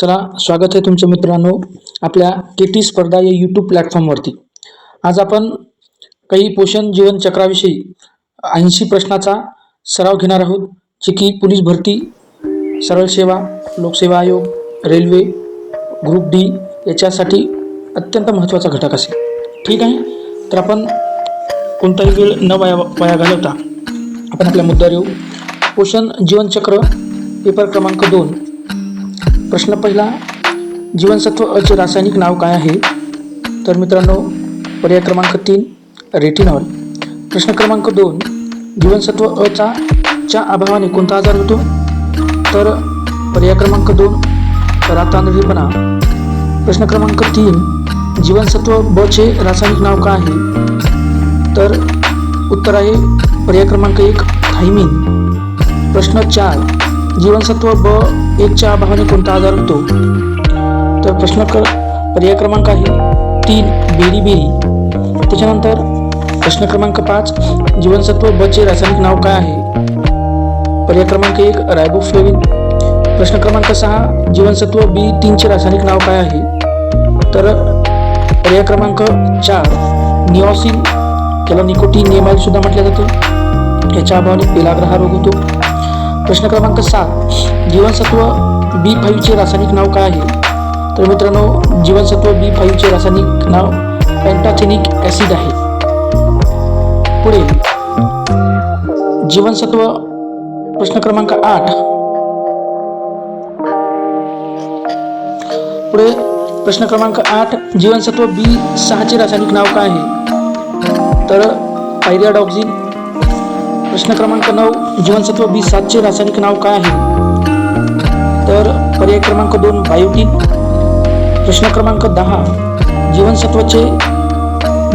चला स्वागत आहे तुमचं मित्रांनो आपल्या के टी स्पर्धा या यूट्यूब प्लॅटफॉर्मवरती आज आपण काही पोषण जीवन चक्राविषयी ऐंशी प्रश्नाचा सराव घेणार आहोत जे की पोलीस भरती सरळ सेवा लोकसेवा आयोग रेल्वे ग्रुप डी याच्यासाठी अत्यंत महत्त्वाचा घटक असेल. ठीक आहे? तर आपण कोणताही वेळ न वाया वाया घालवता आपण आपल्या मुद्द्यावर येऊ. पोषण जीवनचक्र पेपर क्रमांक दोन. प्रश्न पहिला जीवनसत्व अचे रासायनिक नाव काय आहे? तर मित्रांनो पर्याय क्रमांक तीन रेटिनॉल. प्रश्न क्रमांक दोन जीवनसत्व अचा च्या अभावाने कोणता आजार होतो? तर पर्याय क्रमांक दोन रातांधळीपणा प्रश्न क्रमांक तीन जीवनसत्व ब चे रासायनिक नाव काय आहे? तर उत्तर आहे पर्याय क्रमांक एक थायमिन. प्रश्न चार जीवनसत्व ब एकच्या अभावाने कोणता आजार होतो तर प्रश्न क पर्याय क्रमांक आहे तीन बेरी बेरी. त्याच्यानंतर प्रश्न क्रमांक पाच जीवनसत्व ब चे रासायनिक नाव काय आहे? पर्याय क्रमांक एक रायबोफ्लेविन प्रश्न क्रमांक सहा जीवनसत्व बी तीनचे रासायनिक नाव काय आहे? तर पर्याय क्रमांक चार निओसिन. त्याला निकोटीन नियमाल सुद्धा म्हटलं जातं. याच्या अभावाने पेलाग्र हा रोग होतो. प्रश्न क्रमांक सात. जीवनसत्व बी फाईव्हचे रासायनिक नाव काय आहे? तर मित्रांनो जीवनसत्व बी फाईव्हचे रासायनिक नाव पॅन्टाथेनिक ॲसिड आहे. पुढे. जीवनसत्व प्रश्न क्रमांक आठ. पुढे प्रश्न क्रमांक आठ जीवनसत्व बी सहाचे रासायनिक नाव काय आहे? तर पायरियाडॉक्झिन प्रश्न क्रमांक नऊ जीवनसत्व बी सातचे रासायनिक नाव काय आहे तर पर्याय क्रमांक दोन बायोटिन प्रश्न क्रमांक दहा जीवनसत्वचे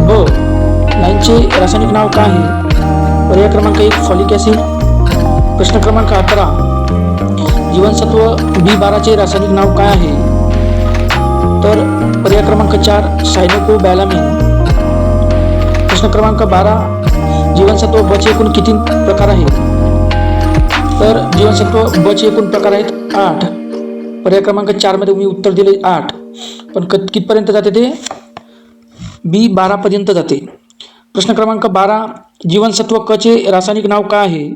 ब नाईनचे रासायनिक नाव काय आहे पर्याय क्रमांक एक फॉलिक ॲसिड प्रश्न क्रमांक अकरा जीवनसत्व बी बाराचे रासायनिक नाव काय आहे तर पर्याय क्रमांक चार सायनोको बॅलामिन प्रश्न क्रमांक बारा जीवनसत्व बचे एकूण किती प्रकार आहेत? तर जीवनसत्व बचे एकूण प्रकार आहेत आठ. पर्याय क्रमांक चारमध्ये मी उत्तर दिले आठ. पण क कितपर्यंत जाते ते? बी बारापर्यंत जाते. प्रश्न क्रमांक बारा जीवनसत्व कचे रासायनिक नाव काय आहे?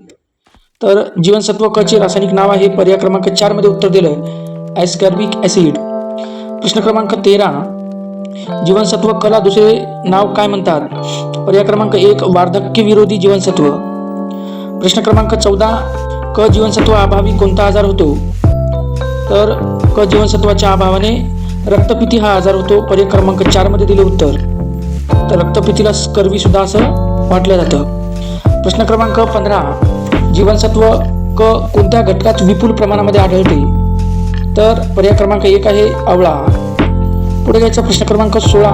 तर जीवनसत्व कचे रासायनिक नाव आहे पर्याय क्रमांक चारमध्ये उत्तर दिलं ॲस्कॅर्बिक ॲसिड. प्रश्न क्रमांक तेरा जीवनसत्व कला दुसरे नाव काय म्हणतात? पर्याय क्रमांक एक वार्धक्य विरोधी जीवनसत्व. प्रश्न क्रमांक चौदा क जीवनसत्व अभावी कोणता आजार होतो? तर क जीवनसत्वाच्या अभावाने रक्तपिती हा आजार होतो. पर्याय क्रमांक चारमध्ये दिले उत्तर. तर रक्तपितीला स्कर्वी सुद्धा असं म्हटलं जातं. प्रश्न क्रमांक पंधरा जीवनसत्व क कोणत्या घटकात विपुल प्रमाणामध्ये आढळते? तर पर्याय क्रमांक एक आहे आवळा. पुढे घ्यायचा प्रश्न क्रमांक सोळा.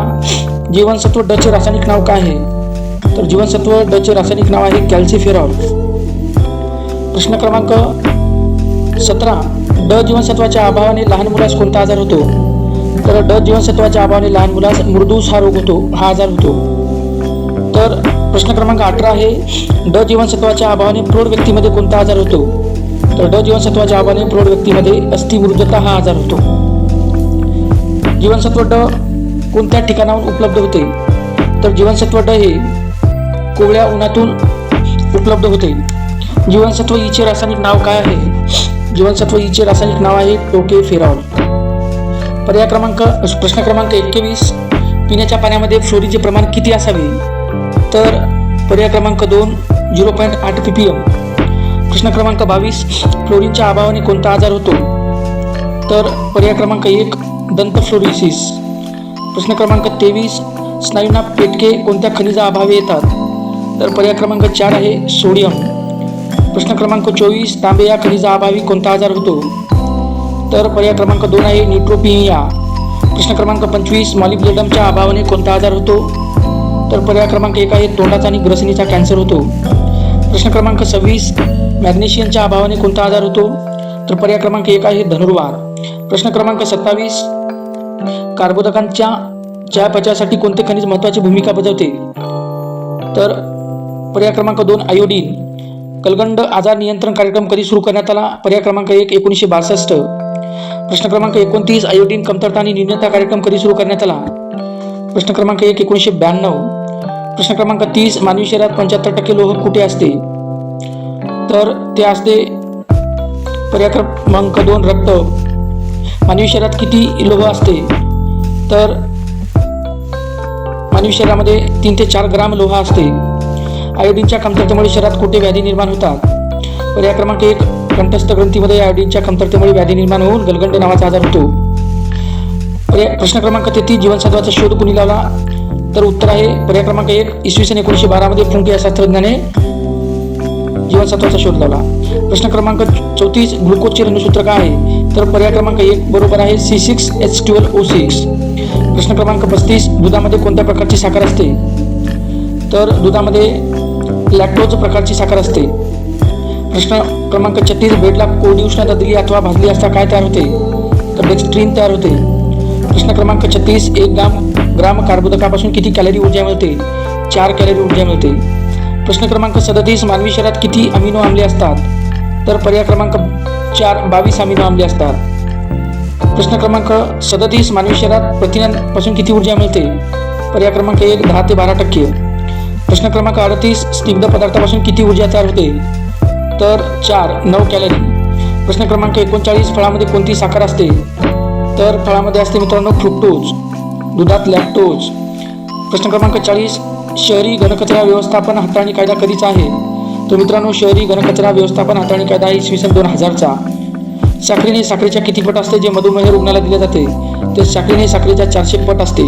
जीवनसत्व डचे रासायनिक नाव काय आहे? तर जीवनसत्व डचे रासायनिक नाव आहे कॅल्सिफेरॉल. प्रश्न क्रमांक सतरा. ड जीवनसत्वाच्या अभावाने लहान मुलास कोणता आजार होतो? तर ड जीवनसत्वाच्या अभावाने लहान मुलास मृदूस हा रोग होतो हा आजार होतो. तर प्रश्न क्रमांक अठरा आहे ड जीवनसत्वाच्या अभावाने प्रौढ व्यक्तीमध्ये कोणता आजार होतो? तर ड जीवनसत्वाच्या अभावाने प्रौढ व्यक्तीमध्ये अस्थिमृदता हा आजार होतो. जीवनसत्व ड कोणत्या ठिकाणाहून उपलब्ध होते? तर जीवनसत्व ड हे कोवळ्या उन्हातून उपलब्ध होते. जीवनसत्व ईचे रासायनिक नाव काय आहे? जीवनसत्व ईचे रासायनिक नाव आहे टोके फेरॉल पर्याय क्रमांक प्रश्न क्रमांक एकवीस पिण्याच्या पाण्यामध्ये फ्लोरीनचे प्रमाण किती असावे? तर पर्याय क्रमांक दोन झिरो पॉईंट आठ पी पी एम प्रश्न क्रमांक बावीस फ्लोरीनच्या अभावाने कोणता आजार होतो? तर पर्याय क्रमांक एक दंतफ्लोरिसिस प्रश्न क्रमांक तेवीस स्नायूंना पेटके कोणत्या खनिजा अभावी येतात? तर पर्याय क्रमांक चार आहे सोडियम. प्रश्न क्रमांक चोवीस तांबे या खनिजा अभावी कोणता आजार होतो? तर पर्याय क्रमांक दोन आहे न्यूट्रोपिनिया. प्रश्न क्रमांक पंचवीस मॉलिब्लेडमच्या अभावाने कोणता आजार होतो? तर पर्याय क्रमांक एक आहे तोंडाचा आणि ग्रसनीचा कॅन्सर होतो. प्रश्न क्रमांक सव्वीस मॅग्नेशियमच्या अभावाने कोणता आजार होतो? तर पर्याय क्रमांक एक आहे धनुर्वार. प्रश्न क्रमांक सत्तावीस कार्बोदकांच्या चयापचयासाठी कोणते खनिज महत्त्वाची भूमिका बजावते? तर पर्याय क्रमांक दोन आयोडीन. कलगंड आजार नियंत्रण कार्यक्रम कधी सुरू करण्यात आला? पर्याय क्रमांक एक एकोणीसशे बासष्ट. प्रश्न क्रमांक एकोणतीस आयोडीन कमतरता आणि न्यूनता कार्यक्रम कधी सुरू करण्यात आला? प्रश्न क्रमांक एक एकोणीसशे ब्याण्णव. प्रश्न क्रमांक तीस मानवी शरीरात पंच्याहत्तर टक्के लोह कुठे असते? तर ते असते पर्याय क्रमांक दोन रक्त. मानवी शरीरात किती लोह असते? तर मानवी शरीरामध्ये तीन ते चार ग्राम लोह असते. आयोडीनच्या कमतरतेमुळे शरीरात कुठे व्याधी निर्माण होतात. पर्याय क्रमांक एक कंठस्थ ग्रंथीमध्ये आयोडीनच्या कमतरतेमुळे व्याधी निर्माण होऊन गलगंड नावाचा आजार होतो. पर्याय प्रश्न क्रमांक तेहतीस जीवनसत्वाचा शोध कुणी लावला? तर उत्तर आहे पर्याय क्रमांक एक इसवी सन एकोणीसशे बारामध्ये फुंके या शास्त्रज्ञाने जीवनसत्वाचा शोध लावला प्रश्न क्रमांक चौतीस ग्लुकोजचे रंगसूत्र काय आहे? तर पर्याय क्रमांक एक बरोबर आहे C six H twelve O six प्रश्न क्रमांक पस्तीस दुधामध्ये कोणत्या प्रकारची साखर असते? तर दुधामध्ये लॅक्टोज प्रकारची साखर असते. प्रश्न क्रमांक छत्तीस बेडला कोरडी उष्णता दिली अथवा भाजली असता काय तयार होते? तर डेक्स्ट्रीन तयार होते. प्रश्न क्रमांक छत्तीस एक ग्राम ग्राम कार्बोदकापासून किती कॅलरी ऊर्जा मिळते? चार कॅलरी ऊर्जा मिळते. प्रश्न क्रमांक सदतीस मानवी शरीरात किती अमिनो आम्ले असतात? तर पर्याय क्रमांक चार बावीस अमिनो आम्ले असतात. प्रश्न क्रमांक सदतीस मानवी शरीरात प्रथिनांपासून किती ऊर्जा मिळते? पर्याय क्रमांक एक दहा ते बारा टक्के. प्रश्न क्रमांक अडतीस स्निग्ध पदार्थापासून किती ऊर्जा तयार होते? तर चार नऊ कॅलरी. प्रश्न क्रमांक एकोणचाळीस फळामध्ये कोणती साखर असते? तर फळामध्ये असते मित्रांनो फ्रुक्टोज. दुधात लॅक्टोज. प्रश्न क्रमांक चाळीस शहरी घनकचरा व्यवस्थापन हाताळणी कायदा कधीचा आहे? तो मित्रांनो शहरी घनकचरा व्यवस्थापन हाताळणी कायदा इसवी सन दोन हजारचा. साखरेने साखरेच्या किती पट असते? जे मधुमेह रुग्णाला दिले जाते ते साखरेने साखरेच्या चारशे पट असते.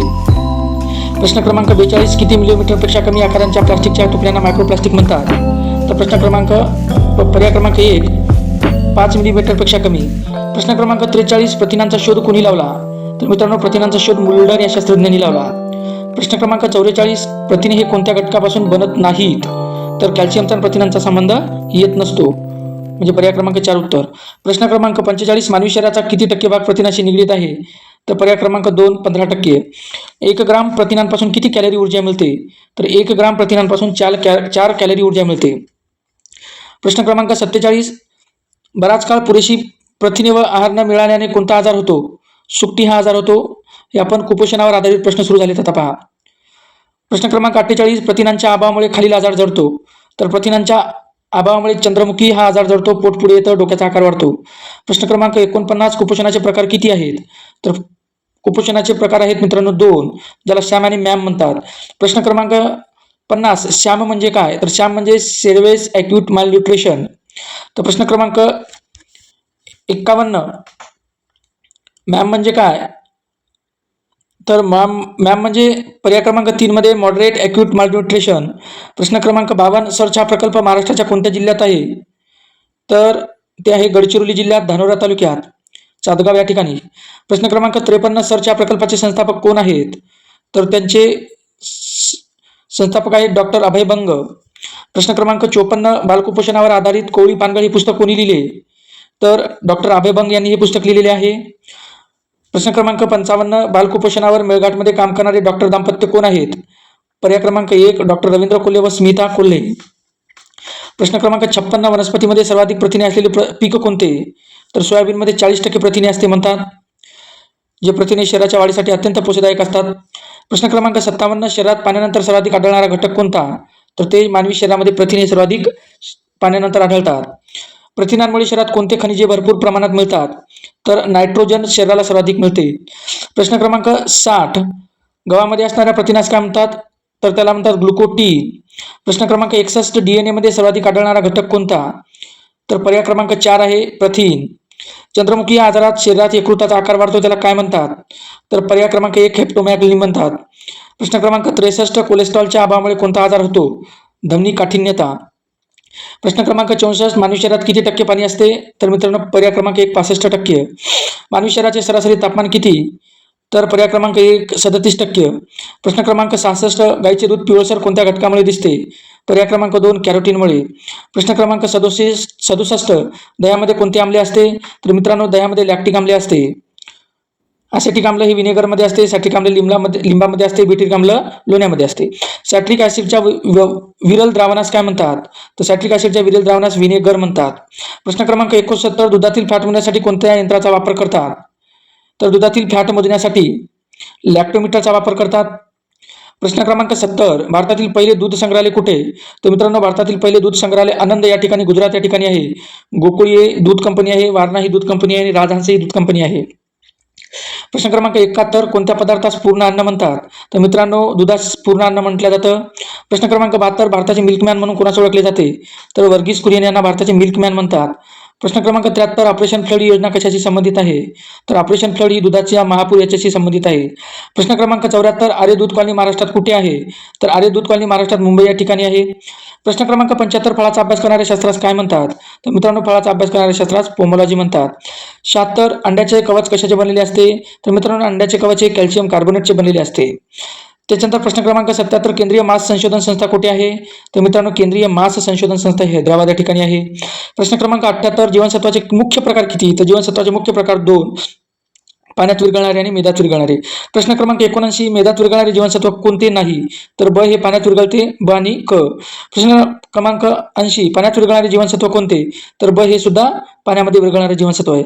प्रश्न क्रमांक बेचाळीस किती मिलीमीटरपेक्षा कमी आकारांच्या प्लास्टिकच्या तुकड्यांना मायक्रोप्लास्टिक म्हणतात? तर प्रश्न क्रमांक पर्याय क्रमांक एक पाच मिलीमीटरपेक्षा कमी. प्रश्न क्रमांक त्रेचाळीस प्रथिनांचा शोध कोणी लावला? तर मित्रांनो प्रथिनांचा शोध मुल्डर या शास्त्रज्ञांनी लावला. प्रश्न क्रमांक चौवेचाळीस प्रथिने हे कोणत्या घटकापासून बनत नाहीत? तर कॅल्शियमचा आणि प्रथिनांचा संबंध येत नसतो. म्हणजे पर्याय क्रमांक चार उत्तर. प्रश्न क्रमांक पंचेचाळीस मानवी शरीराचा किती टक्के भाग प्रथिनाशी निगडीत आहे? तर पर्याय क्रमांक दोन पंधरा टक्के. एक ग्राम प्रथिनांपासून किती कॅलरी ऊर्जा मिळते? तर एक ग्राम प्रथिनांपासून चार कॅ चार कॅलरी ऊर्जा मिळते. प्रश्न क्रमांक सत्तेचाळीस बराच काळ पुरेशी प्रथिने व आहार न मिळाल्याने कोणता आजार होतो? सुट्टी हा आजार होतो. हे आपण कुपोषणावर आधारित प्रश्न सुरू झाले आता पहा. प्रश्न क्रमांक अठ्ठेचाळीस प्रथिनांच्या अभावामुळे खालील आजार जडतो. तर प्रथिनांच्या अभावामुळे चंद्रमुखी हा आजार जडतो पोट पुढे येतं डोक्याचा आकार वाढतो. प्रश्न क्रमांक एकोणपन्नास कुपोषणाचे प्रकार किती आहेत? तर कुपोषणाचे प्रकार आहेत मित्रांनो दोन ज्याला श्याम आणि मॅम म्हणतात. प्रश्न क्रमांक पन्नास श्याम म्हणजे काय? तर श्याम म्हणजे सेरवेस ॲक्यूट माल न्यूट्रिशन तर प्रश्न क्रमांक एक्कावन्न मॅम म्हणजे काय? तर मॅम मॅम म्हणजे पर्याय क्रमांक तीनमध्ये मॉडरेट ॲक्यूट मालन्यूट्रिशन प्रश्न क्रमांक बावन्न सर्च हा प्रकल्प महाराष्ट्राच्या कोणत्या जिल्ह्यात आहे? तर ते आहे गडचिरोली जिल्ह्यात धानोरा तालुक्यात चादगाव या ठिकाणी. प्रश्न क्रमांक त्रेपन्न सर्च या प्रकल्पाचे संस्थापक कोण आहेत? तर त्यांचे संस्थापक आहेत डॉक्टर अभय बंग. प्रश्न क्रमांक चोपन्न बालकुपोषणावर आधारित कोळी पानगळ हे पुस्तक कोणी लिहिले? तर डॉक्टर अभय बंग यांनी हे पुस्तक लिहिलेले आहे. प्रश्न क्रमांक पंचावन्न बालकुपोषणावर मेळघाटमध्ये काम करणारे डॉक्टर दाम्पत्य कोण आहेत? पर्याय क्रमांक एक डॉक्टर रवींद्र कोल्हे व स्मिता कोल्हे. प्रश्न क्रमांक छप्पन्न वनस्पतीमध्ये सर्वाधिक प्रथिने असलेले प्र पीक कोणते? तर सोयाबीनमध्ये चाळीस टक्के प्रथिने असते म्हणतात. जे प्रथिने शरीराच्या वाढीसाठी अत्यंत पोषदायक असतात. प्रश्न क्रमांक सत्तावन्न शरीरात पाण्यानंतर सर्वाधिक आढळणारा घटक कोणता? तर ते मानवी शरीरामध्ये प्रथिने सर्वाधिक पाण्यानंतर आढळतात. प्रथिनांमुळे शरीरात कोणते खनिजे भरपूर प्रमाणात मिळतात? तर नायट्रोजन शरीराला सर्वाधिक मिळते. प्रश्न क्रमांक साठ. गव्हामध्ये असणाऱ्या प्रथिनास काय म्हणतात? तर त्याला म्हणतात ग्लुकोटी. प्रश्न क्रमांक एकसष्ट. डी एन एमध्ये सर्वाधिक आढळणारा घटक कोणता? तर पर्याय क्रमांक चार आहे प्रथिन. चंद्रमुखी या आजारात शरीरात यकृताचा आकार वाढतो त्याला काय म्हणतात? तर पर्याय क्रमांक एक हेप्टोमॅग्लिन म्हणतात. प्रश्न क्रमांक त्रेसष्ट. कोलेस्ट्रॉलच्या अभावामुळे कोणता आजार होतो? धमनी काठिन्यता. प्रश्न क्रमांक चौसष्ट मानवी शहरात किती टक्के पाणी असते? तर मित्रांनो पर्याय क्रमांक एक पासष्ट टक्के. मानवी शहराचे सरासरी तापमान किती? तर पर्याय क्रमांक एक सदतीस टक्के. प्रश्न क्रमांक सहासष्ट गाईचे दूध पिवळसर कोणत्या घटकामुळे दिसते? पर्याय क्रमांक दोन कॅरोटीनमुळे. प्रश्न क्रमांक सदोतीस सदुसष्ट दह्यामध्ये कोणते आम्ले असते? तर मित्रांनो दह्यामध्ये लॅक्टिक आंबले असते. ॲसिटिक आम्ल हे विनेगरमध्ये असते सॅट्रिक आम्ल लिंबामध्ये लिंबामध्ये असते बिट्रिक आम्ल लोण्यामध्ये असते. सॅट्रिक ॲसिडच्या वि- व- विरल द्रावणास काय म्हणतात? तर सॅट्रिक ॲसिडच्या विरल द्रावणास विनेगर म्हणतात. प्रश्न क्रमांक एकोणसत्तर दुधातील फॅट मोजण्यासाठी कोणत्या यंत्राचा वापर करतात? तर दुधातील फॅट मोजण्यासाठी लॅक्टोमीटरचा वापर करतात. प्रश्न क्रमांक सत्तर भारतातील पहिले दूध संग्रहालय कुठे? तर मित्रांनो भारतातील पहिले दूध संग्रहालय आनंद या ठिकाणी गुजरात या ठिकाणी आहे. गोकुळी दूध कंपनी आहे वारणा ही दूध कंपनी आहे आणि राजहंस ही दूध कंपनी आहे. प्रश्न क्रमांक एकाहत्तर कोणत्या पदार्थास पूर्ण अन्न म्हणतात? तर मित्रांनो दुधास पूर्ण अन्न म्हटलं जातं. प्रश्न क्रमांक बहात्तर भारताचे मिल्कमॅन म्हणून कोणास ओळखले जाते? तर वर्गीस कुरियन यांना भारताचे मिल्कमॅन म्हणतात. प्रश्न क्रमांक त्र्याहत्तर ऑपरेशन फ्लड ही योजना कशाशी संबंधित आहे? तर ऑपरेशन फ्लड ही दुधाच्या महापूर याच्याशी संबंधित आहे. प्रश्न क्रमांक चौऱ्याहत्तर आर्य दूध कॉलनी महाराष्ट्रात कुठे आहे? तर आर्य दूध कॉलनी महाराष्ट्रात मुंबई या ठिकाणी आहे. प्रश्न क्रमांक पंच्याहत्तर फळाचा अभ्यास करणाऱ्या शास्त्रास काय म्हणतात? तर मित्रांनो फळाचा अभ्यास करणाऱ्या शास्त्रास पोमोलॉजी म्हणतात. शहात्तर अंड्याचे कवच कशाचे बनलेले असते? तर मित्रांनो अंड्याचे कवच हे कॅल्शियम कार्बोनेटचे बनलेले असते. त्याच्यानंतर प्रश्न क्रमांक सत्याहत्तर केंद्रीय मास संशोधन संस्था कुठे आहे? तर मित्रांनो केंद्रीय मास संशोधन संस्था हैदराबाद या ठिकाणी आहे. प्रश्न क्रमांक अठ्ठ्याहत्तर जीवनसत्वाचे मुख्य प्रकार किती? तर जीवनसत्वाचे मुख्य प्रकार दोन. पाण्यात विरघळणारे आणि मेधात विरघळणारे. प्रश्न क्रमांक एकोणऐंशी मेधात विरघळणारे जीवनसत्व कोणते नाही? तर ब हे पाण्यात विरघळते ब आणि क. प्रश्न क्रमांक ऐंशी पाण्यात विरघळणारे जीवनसत्व कोणते? तर ब हे सुद्धा पाण्यामध्ये विरघळणारे जीवनसत्व आहे.